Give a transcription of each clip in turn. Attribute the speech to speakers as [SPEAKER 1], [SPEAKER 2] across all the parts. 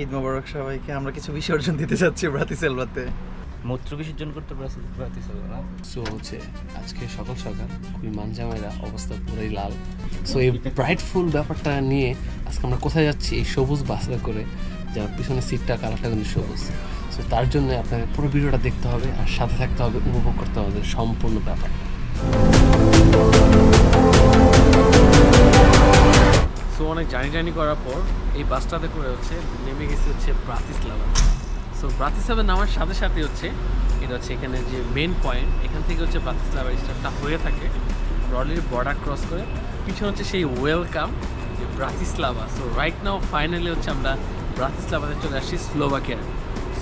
[SPEAKER 1] ঈদ মোবারক সবাইকে। আমরা কিছু বিসর্জন দিতে যাচ্ছি ব্রাতিসেলভাতে।
[SPEAKER 2] মূত্র বিসর্জন করতে পারতেছ না?
[SPEAKER 3] সো হচ্ছে আজকে সকাল সকাল খুবই মানজামেরা অবস্থা পুরোই লাল। সো এই ব্রাইটফুল ব্যাপারটা নিয়ে আজকে আমরা কোথায় যাচ্ছি এই সবুজ বাসে করে যার পিছনে সিটটা কালারটা কিন্তু সবুজ। সো তার জন্য আপনাকে পুরো ভিডিওটা দেখতে হবে আর সাথে থাকতে হবে উপভোগ করতে হবে সম্পূর্ণ ব্যাপারটা।
[SPEAKER 4] সো অনেক জার্নি জার্নি করার পর এই বাসটাতে করে হচ্ছে নেমে গেছে হচ্ছে ব্রাতিসলাভা। সো ব্রাতিসলাভা নামার সাথে সাথে হচ্ছে এটা হচ্ছে এখানে যে মেন পয়েন্ট এখান থেকে হচ্ছে ব্রাতিসলাভা স্টার্টটা হয়ে থাকে রলির বর্ডার ক্রস করে। পিছনে হচ্ছে সেই ওয়েলকাম যে Bratislava. So right now finally হচ্ছে আমরা ব্রাতিসলাভাতে চলে আসছি স্লোভাকিয়ার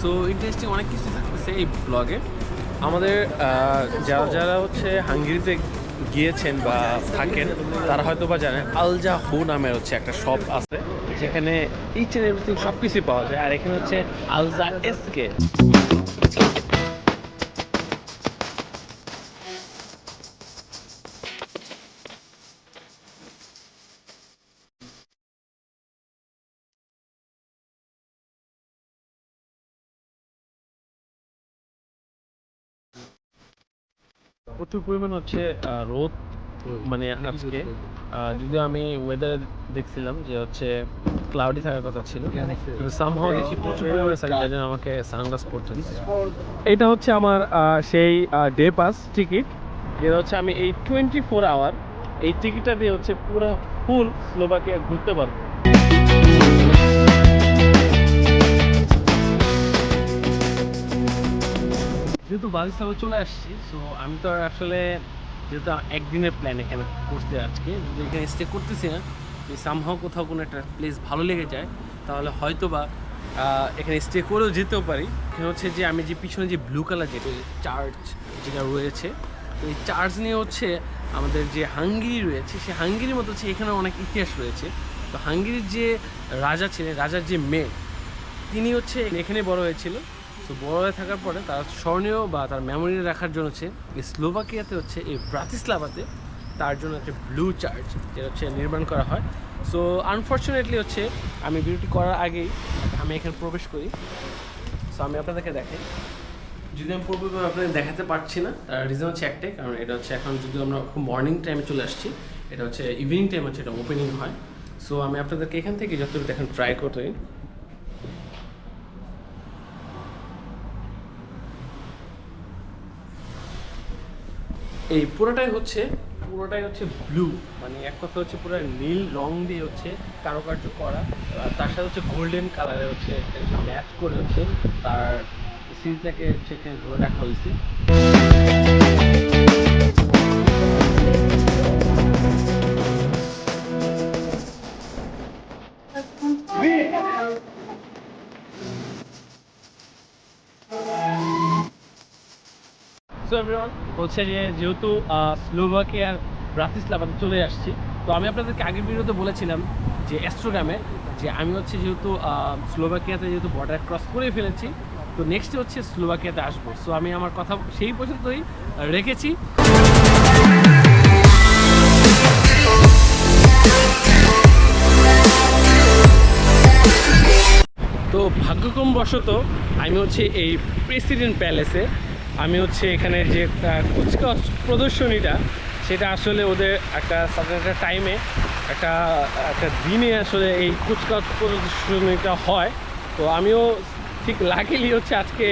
[SPEAKER 4] সো ইন্টারেস্টিং অনেক কিছু থাকতেছে এই ব্লগে আমাদের যারা যারা হচ্ছে হাঙ্গেরিতে গিয়েছেন বা থাকেন, তারা হয়তো বা জানেন আলজা হু নামের হচ্ছে একটা শপ আছে, যেখানে ইচ এন্ড এভরিথিং সব কিছুই পাওয়া যায়। আর এখানে হচ্ছে আলজা এসকে প্রচুর পরিমাণ হচ্ছে রোদ মানে আজকে। যদিও আমি ওয়েদারে দেখছিলাম যে হচ্ছে ক্লাউডি থাকার কথা ছিল সামহাও দেখি প্রচুর পরিমাণে সানি যার জন্য আমাকে সানগ্লাস হচ্ছে। এটা হচ্ছে আমার আহ, সেই ডে পাস টিকিট যেটা হচ্ছে আমি এই টোয়েন্টি ফোর আওয়ার এই টিকিটটা দিয়ে হচ্ছে পুরো ফুল স্লোভাকিয়া ঘুরতে পারব। যেহেতু বালিস্তাবে চলে আসছি সো আমি তো আসলে যেহেতু একদিনের প্ল্যান এখানে করতে আজকে, যদি এখানে স্টে করতেছি না, যদি সামহাও কোথাও কোনো একটা প্লেস ভালো লেগে যায়, তাহলে হয়তো বা এখানে স্টে করেও যেতেও পারি। এখানে হচ্ছে যে আমি যে পিছনে যে ব্লু কালার যেটা চার্চ যেটা রয়েছে, তো এই চার্চ নিয়ে হচ্ছে আমাদের যে হাঙ্গেরি রয়েছে, সেই হাঙ্গেরির মতো হচ্ছে এখানে অনেক ইতিহাস রয়েছে। তো হাঙ্গেরির যে রাজা ছিলেন, রাজার যে মেয়ে, তিনি হচ্ছে এখানে বড় হয়েছিল। তো বড় হয়ে থাকার পরে তার স্মরণীয় বা তার মেমোরি রাখার জন্য হচ্ছে স্লোভাকিয়াতে হচ্ছে এই ব্রাতিস্লাভাতে তার জন্য একটা ব্লু চার্চ যেটা হচ্ছে নির্মাণ করা হয়। সো আনফর্চুনেটলি হচ্ছে আমি ভিডিওটি করার আগেই আমি এখানে প্রবেশ করি। সো আমি আপনাদেরকে দেখাই। যদি আমি পূর্বে আপনাদের দেখাতে পারছি না, তার রিজন হচ্ছে একটাই, কারণ এটা হচ্ছে এখন যদি আমরা খুব মর্নিং টাইমে চলে আসছি, এটা হচ্ছে ইভিনিং টাইম হচ্ছে, এটা ওপেনিং হয়। সো আমি আপনাদেরকে এখান থেকে যতটুকু দেখেন ট্রাই করতে এই পুরোটাই হচ্ছে পুরোটাই হচ্ছে ব্লু মানে এক কথা হচ্ছে পুরো নীল রং দিয়ে হচ্ছে কারুকার্য করা। আর তার সাথে হচ্ছে গোল্ডেন কালারে হচ্ছে ম্যাচ করে হচ্ছে তার সিনটাকে হচ্ছে ধরে রাখা হয়েছে। হচ্ছে যে যেহেতু স্লোভাকিয়ার ব্রাতিস্লাভাতে চলে আসছি। তো আমি আপনাদেরকে আগের ভিডিওতে বলেছিলাম যে অ্যাস্ট্রোগ্রামে যে আমি হচ্ছে যেহেতু স্লোভাকিয়াতে যেহেতু বর্ডার ক্রস করে ফেলেছি, তো নেক্সট হচ্ছে স্লোভাকিয়াতে আসব। সো আমি আমার কথা সেই পর্যন্তই রেখেছি। তো ভাগ্যক্রম বশত আমি হচ্ছে এই প্রেসিডেন্ট প্যালেসে আমি হচ্ছে এখানে যে কুচকাওয়াজ প্রদর্শনীটা, সেটা আসলে ওদের একটা সার্টেন একটা টাইমে একটা একটা দিনে আসলে এই কুচকাওয়াজ প্রদর্শনীটা হয়। তো আমিও ঠিক লাকিলি হচ্ছে আজকে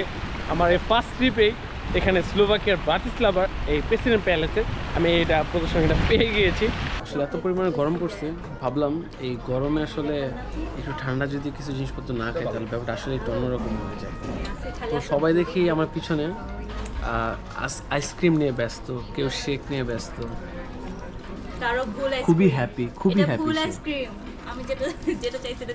[SPEAKER 4] আমার এই ফার্স্ট ট্রিপেই এখানে স্লোভাকিয়ার ব্রাতিস্লাভার এই প্রেসিডেন্ট প্যালেসে আমি এটা প্রদর্শনীটা পেয়ে গিয়েছি। আসলে এত পরিমাণে গরম পড়ছে, ভাবলাম এই গরমে আসলে একটু ঠান্ডা যদি কিছু জিনিসপত্র না খাই, তাহলে ব্যাপারটা আসলে একটু অন্যরকম হয়ে যায়। তো সবাই দেখি আমার পিছনে আইসক্রিম নিয়ে ব্যস্ত কেউ শেক নিয়ে ব্যস্ত।
[SPEAKER 5] কারও ভুল
[SPEAKER 1] খুবই হ্যাপি খুবই হ্যাপি
[SPEAKER 5] আইসক্রিম আমি যেটা যেটা চাই সেটা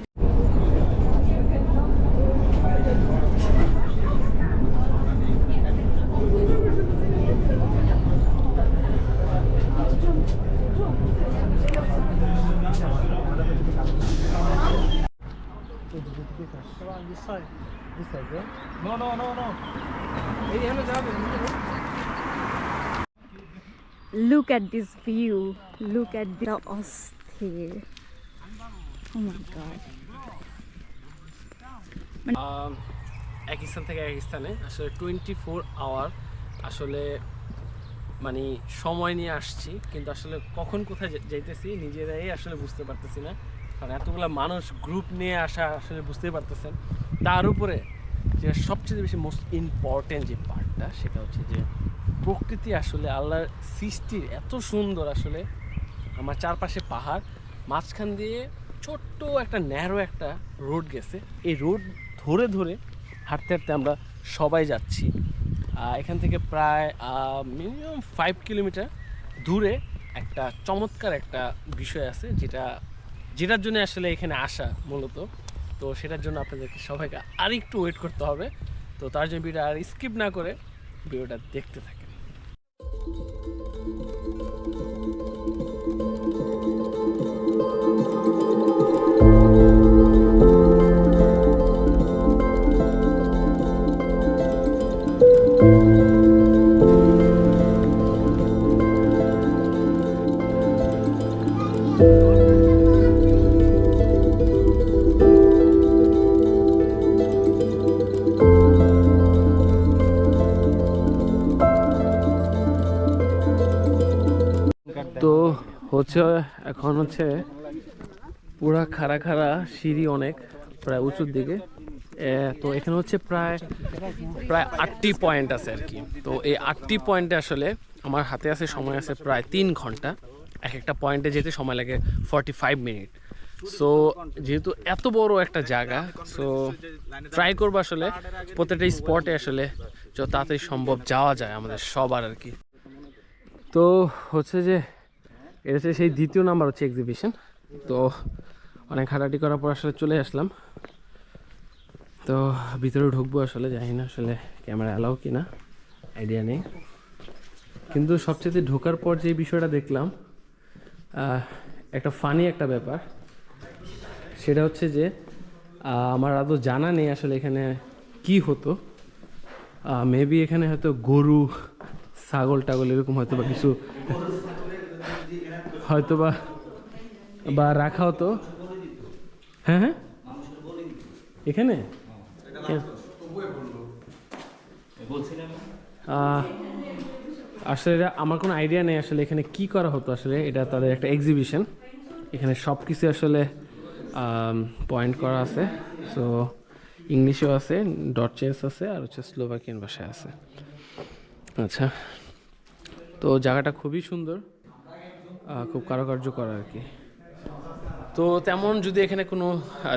[SPEAKER 6] Look at this view. Look at the অস্থির Oh my god.
[SPEAKER 4] এক স্থান থেকে এক স্থানে আসলে টোয়েন্টি ফোর আওয়ার আসলে মানে সময় নিয়ে আসছি, কিন্তু আসলে কখন কোথায় যা- যাইতেছি নিজেরাই আসলে বুঝতে পারতেছি না কারণ এতগুলা মানুষ গ্রুপ নিয়ে আসা আসলে বুঝতেই পারতেছেন। তার উপরে যে সবচেয়ে বেশি মোস্ট ইম্পর্টেন্ট যে পার্টটা সেটা হচ্ছে যে প্রকৃতি আসলে আল্লাহর সৃষ্টির এত সুন্দর আসলে আমার চারপাশে পাহাড়, মাঝখান দিয়ে ছোট্ট একটা ন্যারো একটা রোড গেছে। এই রোড ধরে ধরে হাঁটতে হাঁটতে আমরা সবাই যাচ্ছি। এখান থেকে প্রায় মিনিমাম ফাইভ কিলোমিটার দূরে একটা চমৎকার একটা বিষয় আছে যেটা যেটার জন্য আসলে এখানে আসা মূলত, তো সেটার জন্য আপনাদেরকে সবাইকে আরেকটু ওয়েট করতে হবে। তো তার জন্য ভিডিও আর স্কিপ না করে ভিডিওটা দেখতে থাকেন। এখন হচ্ছে পুরা খাড়া খাড়া সিঁড়ি অনেক, প্রায় উঁচুর দিকে। তো এখানে হচ্ছে প্রায় প্রায় আটটি পয়েন্ট আছে আর কি। তো এই আটটি পয়েন্টে আসলে আমার হাতে আছে, সময় আছে প্রায় তিন ঘণ্টা। এক একটা পয়েন্টে যেতে সময় লাগে ফর্টি ফাইভ মিনিট সো যেহেতু এত বড় একটা জায়গা সো ট্রাই করব আসলে প্রত্যেকটা স্পটে আসলে যত তাড়াতাড়ি সম্ভব যাওয়া যায় আমাদের সবার আর কি। তো হচ্ছে যে এটা হচ্ছে সেই দ্বিতীয় নাম্বার হচ্ছে এক্সিবিশন তো অনেক হাঁটাহাঁটি করার পর আসলে চলে আসলাম। তো ভিতরে ঢুকবো আসলে, জানি না আসলে ক্যামেরা অ্যালাউ কি না আইডিয়া নেই। কিন্তু সবচেয়ে ঢোকার পর যে বিষয়টা দেখলাম একটা ফানি একটা ব্যাপার। সেটা হচ্ছে যে আমার আদৌ জানা নেই আসলে এখানে কি হতো। মেবি এখানে হয়তো গরু, ছাগল, টাগল এরকম হয়তো বা কিছু হয়তো বা বা রাখা হতো। হ্যাঁ হ্যাঁ? এখানে? হ্যাঁ। আসলে এটা আমার কোনো আইডিয়া নেই আসলে এখানে কি করা হতো আসলে, এটা তাদের একটা এক্সিবিশন এখানে সব কিছু আসলে পয়েন্ট করা আছে। সো ইংলিশেও আছে ডট চেস আছে, আর হচ্ছে স্লোভাকিয়ান ভাষায় আছে। আচ্ছা। তো জায়গাটা খুবই সুন্দর। খুব কারুকার্য করা আর কি। তো তেমন যদি এখানে কোনো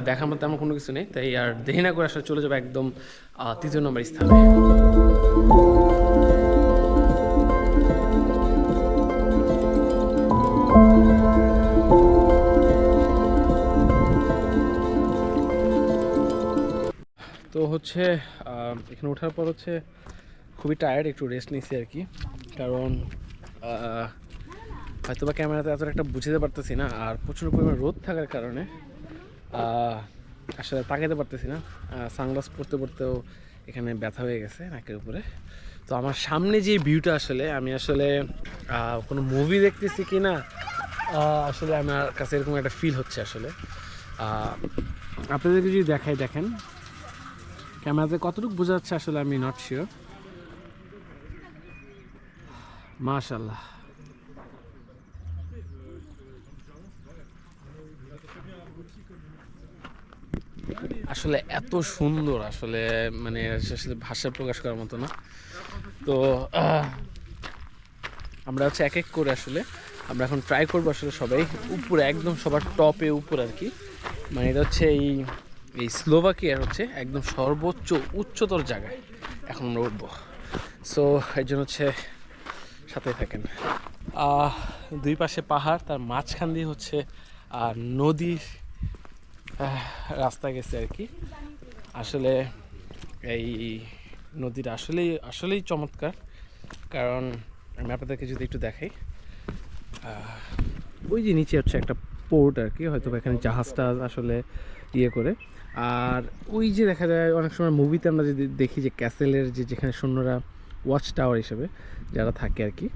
[SPEAKER 4] দেখার মতো তেমন কোনো কিছু নেই, তাই আর দেরি না করে আসলে চলে যাব একদম তৃতীয় নম্বর স্থানে। তো হচ্ছে এখানে ওঠার পর হচ্ছে খুবই টায়ার্ড একটু রেস্ট নিচ্ছি আর কি। কারণ হয়তো বা ক্যামেরাতে এতটা একটা বুঝতে পারতেছি না, আর প্রচুর পরিমাণ রোদ থাকার কারণে আসলে তাকাতে পারতেছি না। সানগ্লাস পরতে পরতেও এখানে ব্যথা হয়ে গেছে নাকের উপরে। তো আমার সামনে যে ভিউটা আসলে, আমি আসলে কোনো মুভি দেখতেছি কি না আসলে আমার কাছে এরকম একটা ফিল হচ্ছে আসলে। আপনাদেরকে যদি দেখাই, দেখেন। ক্যামেরাতে কতটুকু বোঝা যাচ্ছে আসলে আমি নট শিওর মাশাল্লাহ আসলে এত সুন্দর আসলে মানে আসলে ভাষায় প্রকাশ করার মতো না। তো আমরা হচ্ছে এক এক করে আসলে, আমরা এখন ট্রাই করব আসলে সবাই। উপরে, একদম সবার টপে উপর আর কি। মানে এটা হচ্ছে এই এই স্লোভাকিয়ার হচ্ছে একদম সর্বোচ্চ উচ্চতর জায়গায় এখন আমরা উঠবো। সো এর জন্য হচ্ছে সাথে থাকেন। দুই পাশে পাহাড়, তার মাঝখান দিয়ে হচ্ছে আর নদীর রাস্তা গেছে আর কি। আসলে এই নদীটা আসলেই আসলেই চমৎকার। কারণ আমি আপনাদেরকে যদি একটু দেখাই ওই যে নিচে হচ্ছে একটা পোর্ট আর কি হয়তো এখানে জাহাজটা আসলে ইয়ে করে। আর ওই যে দেখা যায়, অনেক সময় মুভিতে আমরা যদি দেখি যে ক্যাসেলের যে যেখানে সৈন্যরা ওয়াচ টাওয়ার হিসেবে যারা থাকে আর কি,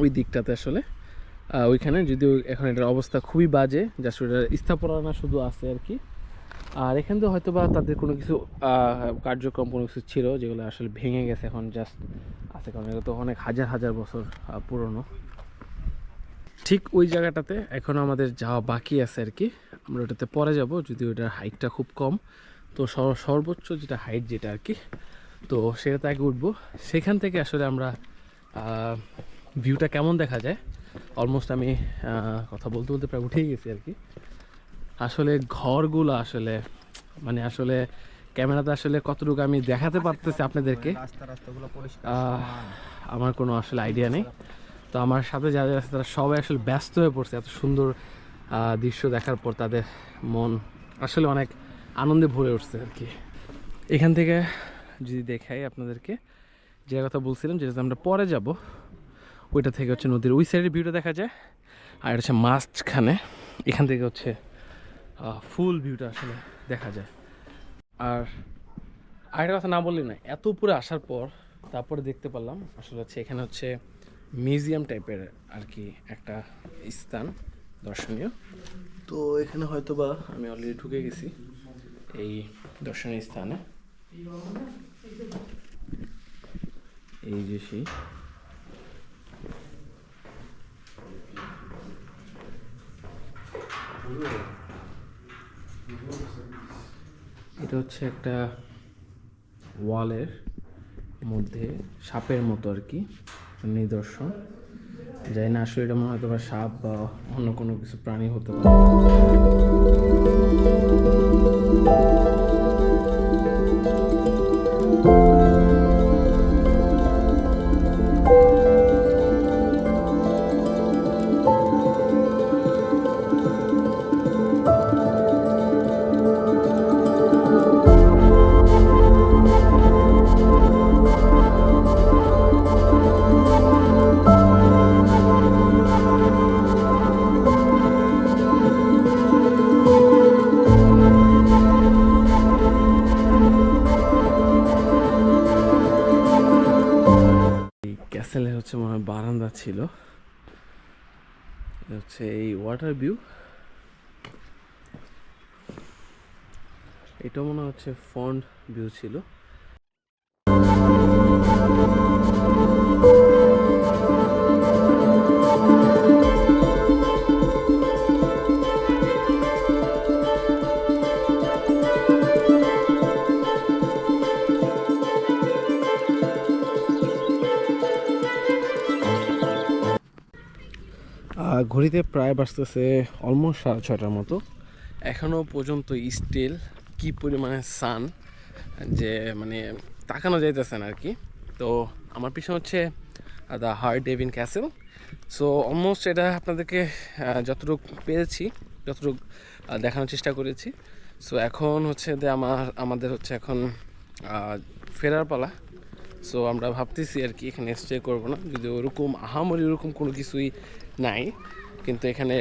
[SPEAKER 4] ওই দিকটাতে আসলে ওইখানে যদিও এখন এটার অবস্থা খুবই বাজে জাস্ট ওটার স্থাপনা শুধু আছে আর কি। আর এখান থেকে হয়তো বা তাদের কোনো কিছু কার্যক্রম কোনো কিছু ছিল যেগুলো আসলে ভেঙে গেছে এখন জাস্ট আছে, কারণ এগুলো তো অনেক হাজার হাজার বছর পুরনো। ঠিক ওই জায়গাটাতে এখনও আমাদের যাওয়া বাকি আছে আর কি। আমরা ওটাতে পরে যাব যদি ওটার হাইটটা খুব কম। তো সর- সর্বোচ্চ যেটা হাইট যেটা আর কি, তো সেটাতে আগে উঠবো। সেখান থেকে আসলে আমরা ভিউটা কেমন দেখা যায়? অলমোস্ট আমি কথা বলতে বলতে প্রায় উঠেই গেছি আর কি। আসলে ঘরগুলো আসলে মানে আসলে ক্যামেরাতে আসলে কতটুকু আমি দেখাতে পারতেছি আপনাদেরকে আমার কোনো আসলে আইডিয়া নেই। তো আমার সাথে যারা আছে তারা সবাই আসলে ব্যস্ত হয়ে পড়ছে, এত সুন্দর দৃশ্য দেখার পর তাদের মন আসলে অনেক আনন্দে ভরে উঠছে আর কি। এখান থেকে যদি দেখাই আপনাদেরকে, যে কথা বলছিলাম যেটা আমরা পরে যাব। ওইটা থেকে হচ্ছে নদীর ওই সাইডের ভিউটা দেখা যায়। আর এটা হচ্ছে মাঝখানে। এখান থেকে হচ্ছে ফুল ভিউটা আসলে দেখা যায়। আর আরেকটা কথা না বললি না এত উপরে আসার পর তারপরে দেখতে পারলাম, আসলে হচ্ছে এখানে হচ্ছে মিউজিয়াম টাইপের আর কি একটা স্থান দর্শনীয়। তো এখানে হয়তো বা আমি অলরেডি ঢুকে গেছি এই দর্শনীয় স্থানে। এই যে সেই এটা হচ্ছে একটা ওয়ালের মধ্যে সাপের মতো আর কি, নিদর্শন। যাই না, আসলে এটা মনে হয়তো বা সাপ বা অন্য কোনো কিছু প্রাণী হতে পারে। এই ওয়াটার ভিউ এটা মনে হচ্ছে ফন্ড ভিউ ছিল। ঘড়িতে প্রায় বাজতেছে অলমোস্ট সাড়ে ছয়টার মতো। এখনও পর্যন্ত স্টিল কি পরিমাণে সান যে মানে তাকানো যাইতেছে না আর কি তো আমার পিছনে হচ্ছে the hard Devin castle so almost এটা আপনাদেরকে যতটুকু পেরেছি, যতটুকু দেখানোর চেষ্টা করেছি। সো এখন হচ্ছে যে আমার, আমাদের হচ্ছে এখন ফেরার পালা। সো আমরা ভাবতেছি আর কি এখানে স্টে করব না। যদি ওরকম আহামরি ওরকম কোনো কিছুই নাই। কিন্তু এখানে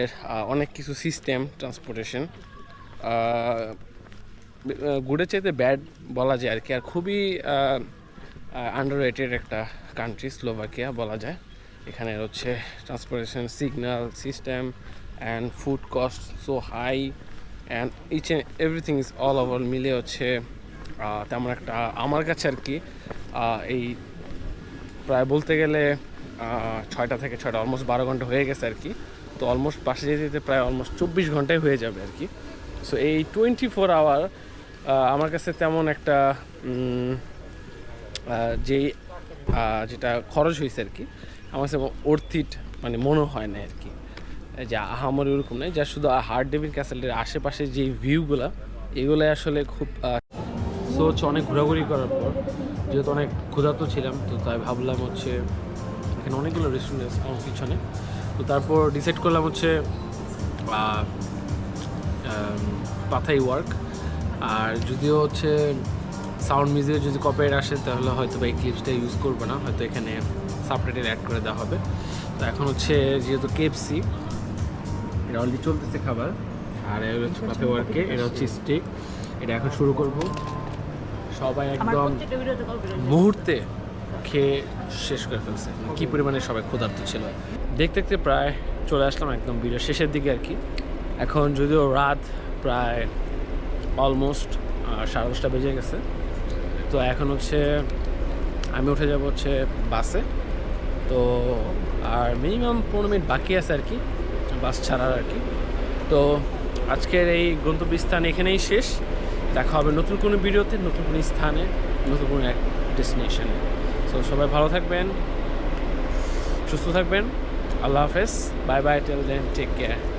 [SPEAKER 4] অনেক কিছু সিস্টেম ট্রান্সপোর্টেশন গুড়ের চাইতে ব্যাড বলা যায় আর কি। আর খুবই আন্ডার রেটেড একটা কান্ট্রি স্লোভাকিয়া বলা যায়। এখানে হচ্ছে transportation signal system and food cost so high and each and everything is all over মিলে হচ্ছে তেমন একটা আমার কাছে আর কি এই প্রায় বলতে গেলে ছয়টা থেকে ছয়টা অলমোস্ট বারো ঘণ্টা হয়ে গেছে আর কি। তো অলমোস্ট পাশে যেতে যেতে প্রায় অলমোস্ট চব্বিশ ঘন্টায় হয়ে যাবে আর কি। সো এই টোয়েন্টি ফোর আওয়ার আমার কাছে তেমন একটা যেই যেটা খরচ হয়েছে আর কি, আমার কাছে অর্থিট মানে মনে হয় না আর কি। যে আহামরি ওরকম নয় যা শুধু হার্ড ডেভিন ক্যাসেলের আশেপাশে যে ভিউগুলো এগুলো আসলে খুব সো হচ্ছে অনেক ঘোরাঘুরি করার পর, যেহেতু অনেক ক্ষুধার্ত ছিলাম, তো তাই ভাবলাম হচ্ছে এখানে অনেকগুলো রেস্টুরেন্ট আছে আমার পিছনে। তো তারপর ডিসাইড করলাম হচ্ছে পাথাই ওয়ার্ক আর যদিও হচ্ছে সাউন্ড মিউজিকের যদি কপিরাইট আসে তাহলে হয়তো বা এই ক্লিপসটা ইউজ করব না। হয়তো এখানে সাবটাইটেল অ্যাড করে দেওয়া হবে। তো এখন হচ্ছে যেহেতু কেএফসি এটা অলরেডি চলতেছে খাবার। আর হচ্ছে পাথাই ওয়ার্কে এটা হচ্ছে স্টিক এটা এখন শুরু করব। সবাই একদম মুহূর্তে খেয়ে শেষ করে ফেলছে। কী পরিমাণে সবাই ক্ষুধার্ত ছিল। দেখতে দেখতে প্রায় চলে আসলাম একদম ভিডিও শেষের দিকে আর কি। এখন যদিও রাত প্রায় অলমোস্ট সাড়ে দশটা বেজে গেছে। তো এখন হচ্ছে আমি উঠে যাব হচ্ছে বাসে। তো আর মিনিমাম পনেরো মিনিট বাকি আছে আর কি, বাস ছাড়ার আর কি। তো আজকের এই গন্তব্যস্থান এখানেই শেষ। দেখা হবে নতুন কোনো ভিডিওতে, নতুন কোনো স্থানে, নতুন কোনো এক ডেস্টিনেশনে তো সবাই ভালো থাকবেন সুস্থ থাকবেন। আল্লাহ হাফেজ। Bye bye till then take care